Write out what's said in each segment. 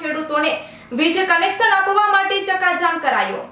ખેડૂતોને વીજ કનેક્શન આપવા માટે ચકાજામ કરાયો.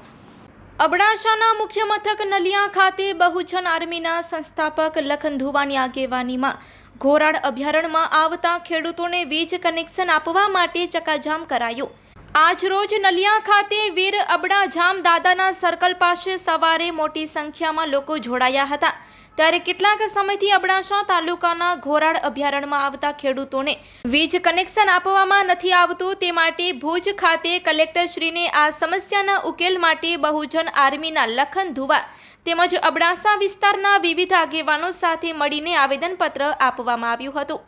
અબડાસાના મુખ્ય મથક નલિયા ખાતે બહુજન આર્મીના સંસ્થાપક લખન આગેવાનીમાં ઘોરાડ અભયારણ્યમાં આવતા ખેડૂતોને વીજ કનેક્શન આપવા માટે ચકાજામ કરાયો. આજરોજ નલિયા ખાતે વીર અબડાજામ દાદાના સર્કલ પાસે સવારે મોટી સંખ્યામાં લોકો જોડાયા હતા. ત્યારે કેટલાક સમયથી અબડાસા તાલુકાના ઘોરાડ અભયારણ્યમાં આવતા ખેડૂતોને વીજ કનેક્શન આપવામાં નથી આવતું, તે માટે ભુજ ખાતે કલેક્ટરશ્રીને આ સમસ્યાના ઉકેલ માટે બહુજન આર્મીના લખન ધુવા તેમજ અબડાસા વિસ્તારના વિવિધ આગેવાનો સાથે મળીને આવેદનપત્ર આપવામાં આવ્યું હતું.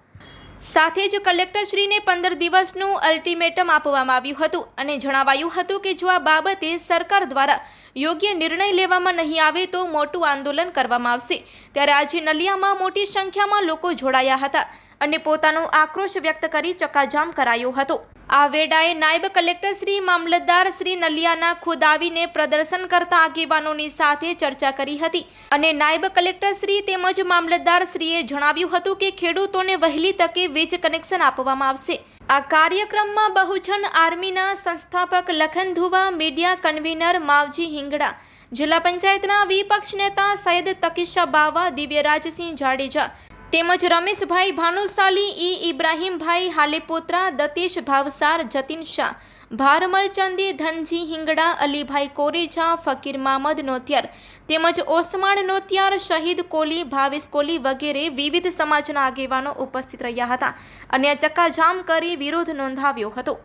સાથે જ કલેક્ટરશ્રીને પંદર દિવસનું અલ્ટિમેટમ આપવામાં આવ્યું હતું અને જણાવાયું હતું કે જો આ બાબતે સરકાર દ્વારા યોગ્ય નિર્ણય લેવામાં નહીં આવે તો મોટું આંદોલન કરવામાં આવશે. ત્યારે આજે નલિયામાં મોટી સંખ્યામાં લોકો જોડાયા હતા અને પોતાનો આક્રોશ વ્યક્ત કરી ચકાજામ કરાયો હતો. આ વેળાએ નાયબ કલેક્ટર શ્રી મામલતદાર શ્રી નલિયાના ખુદ આવીને પ્રદર્શન કરતા આગેવાનોની સાથે ચર્ચા કરી હતી અને નાયબ કલેક્ટર શ્રી તેમજ મામલતદાર શ્રીએ જણાવ્યું હતું કે ખેડૂતોને વહેલી તકે વીજ કનેક્શન આપવામાં આવશે. આ કાર્યક્રમમાં બહુજન આર્મીના સંસ્થાપક લખન ધુવા મીડિયા કન્વીનર માવજી હિંગડા, જિલ્લા પંચાયતના વિપક્ષ નેતા સૈયદ તકીશા બાવા, દિવ્યરાજસિંહ જાડેજા તેમજ રમેશભાઈ ભાનુશાલી, ઈ ઇબ્રાહીમભાઈ હાલેપોત્રા, દતેશ ભાવસાર, જતીન શાહ ભારમલ ચંદી ધનજી હિંગડા, અલીભાઈ કોરેજા, ફકીર મામદ નોતિયાર તેમજ ઓસમાણ નોતિયાર શહીદ કોલી ભાવેશ કોલી વગેરે વિવિધ સમાજના આગેવાનો ઉપસ્થિત રહ્યા હતા અને ચક્કાજામ કરી વિરોધ નોંધાવ્યો હતો.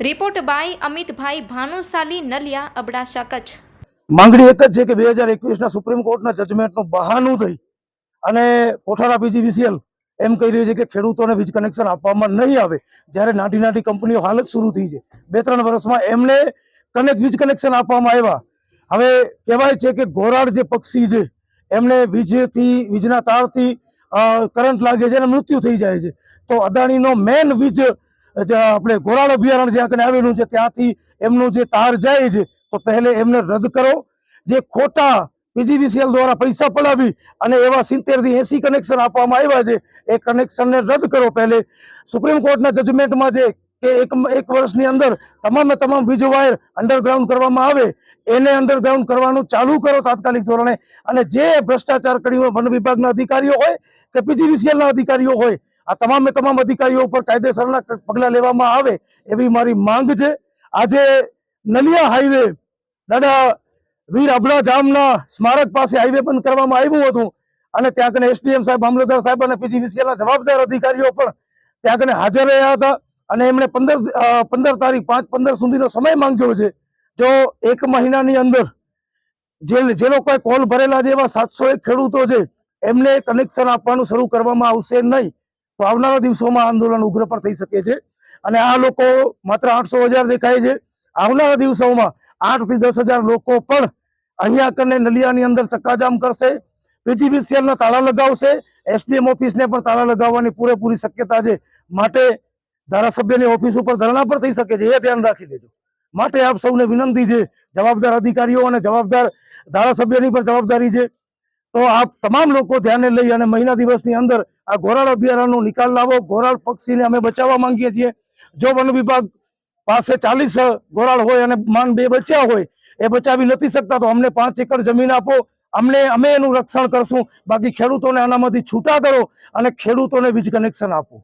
Report by Amitbhai Bhanushali, Naliya, Abdasa, Kutch. માંગણી એક જ છે કે બે હજાર એકવીસના સુપ્રીમ કોર્ટના જજમેન્ટનું બહાનું થઈ અને કોઠારા પીજીવીસીએલ એમ કહી રહી છે કે ખેડૂતોને વીજ કનેક્શન આપવામાં નહીં આવે. જ્યારે નાની નાની કંપનીઓ હાલ જ શરૂ થઈ છે. બે ત્રણ વર્ષમાં એમને કનેક્ટ વીજ કનેક્શન આપવામાં આવ્યા. હવે કહેવાય છે કે ઘોરાડ જે પક્ષી છે, એમને વીજથી, વીજના તારથી કરંટ લાગે છે અને મૃત્યુ થઈ જાય છે. તો અદાણીનો મેન વીજ આપણે ઘોરાડ અભિયારણ જ્યાં કને આવેલું છે, ત્યાંથી એમનું જે તાર જાય છે, તો પહેલે એમને રદ કરો. જે ખોટા પીજીવીસીએલ દ્વારા પૈસા પડાવી અને એવા સિત્તેરથી એસી કનેક્શન આપવામાં આવ્યા છે. એ કનેક્શનને રદ કરો પહેલે. સુપ્રીમ કોર્ટના જજમેન્ટમાં જે કે એક એક વર્ષની અંદર તમામે તમામ વીજ વાયર અંડરગ્રાઉન્ડ કરવામાં આવે, એને અંડરગ્રાઉન્ડ કરવાનું ચાલુ કરો તાત્કાલિક ધોરણે. અને જે ભ્રષ્ટાચાર કર્યું હોય વન વિભાગના અધિકારીઓ હોય કે પીજીવીસીએલના અધિકારીઓ હોય, આ તમામે તમામ અધિકારીઓ ઉપર કાયદેસરના પગલાં લેવામાં આવે એવી મારી માંગ છે. આજે નલિયા હાઈવે દાદા વીર અબડા જામના સ્મારક પાસે હાઈવે બંધ કરવામાં આવ્યું હતું. અને ત્યાં કને એસડીએમ સાહેબ, મામલતદાર સાહેબ અને પીજીવીસીએલના જવાબદાર અધિકારીઓ પણ ત્યાં કને હાજર રહ્યા હતા. અને એમણે પંદર પંદર તારીખ, પાંચ, પંદર સુધીનો સમય માંગ્યો છે. જો એક મહિનાની અંદર જે જે લોકોએ કોલ ભરેલા છે એવા સાતસો એક ખેડૂતો છે, એમને કનેક્શન આપવાનું શરૂ કરવામાં આવશે નહીં, તો આવનારા દિવસોમાં આંદોલન ઉગ્ર પણ થઈ શકે છે. અને આ લોકો માત્ર આઠસો હજાર દેખાય છે. આવનારા દિવસોમાં આઠથી દસ હજાર લોકો પણ અહીંયા કને નલિયાની અંદર ચક્કાજામ કરશે. પીજીવીસીએલ ના તાળા લગાવશે. એસડીએમ ઓફિસને પણ તાળા લગાવવાની પૂરેપૂરી શક્યતા છે. માટે ધારાસભ્યની ઓફિસ ઉપર ધરણા પણ થઈ શકે છે. એ ધ્યાન રાખી દેજો માટે આપ સૌને વિનંતી છે, જવાબદાર અધિકારીઓ અને જવાબદાર ધારાસભ્યની પણ જવાબદારી છે. તો આપ તમામ લોકો ધ્યાને લઈ અને મહિના દિવસની અંદર આ ઘોરાળ અભયારણનો નિકાલ લાવો. ઘોરાળ પક્ષીને અમે બચાવવા માંગીએ છીએ. જો વન વિભાગ પાસે ચાલીસ ઘોરાળ હોય અને માન બે બચ્યા હોય એ બચાવી નથી શકતા, તો અમને પાંચ એકર જમીન આપો. અમને, અમે એનું રક્ષણ કરશું. બાકી ખેડૂતોને આનામાંથી છૂટા કરો અને ખેડૂતોને વીજ કનેક્શન આપો.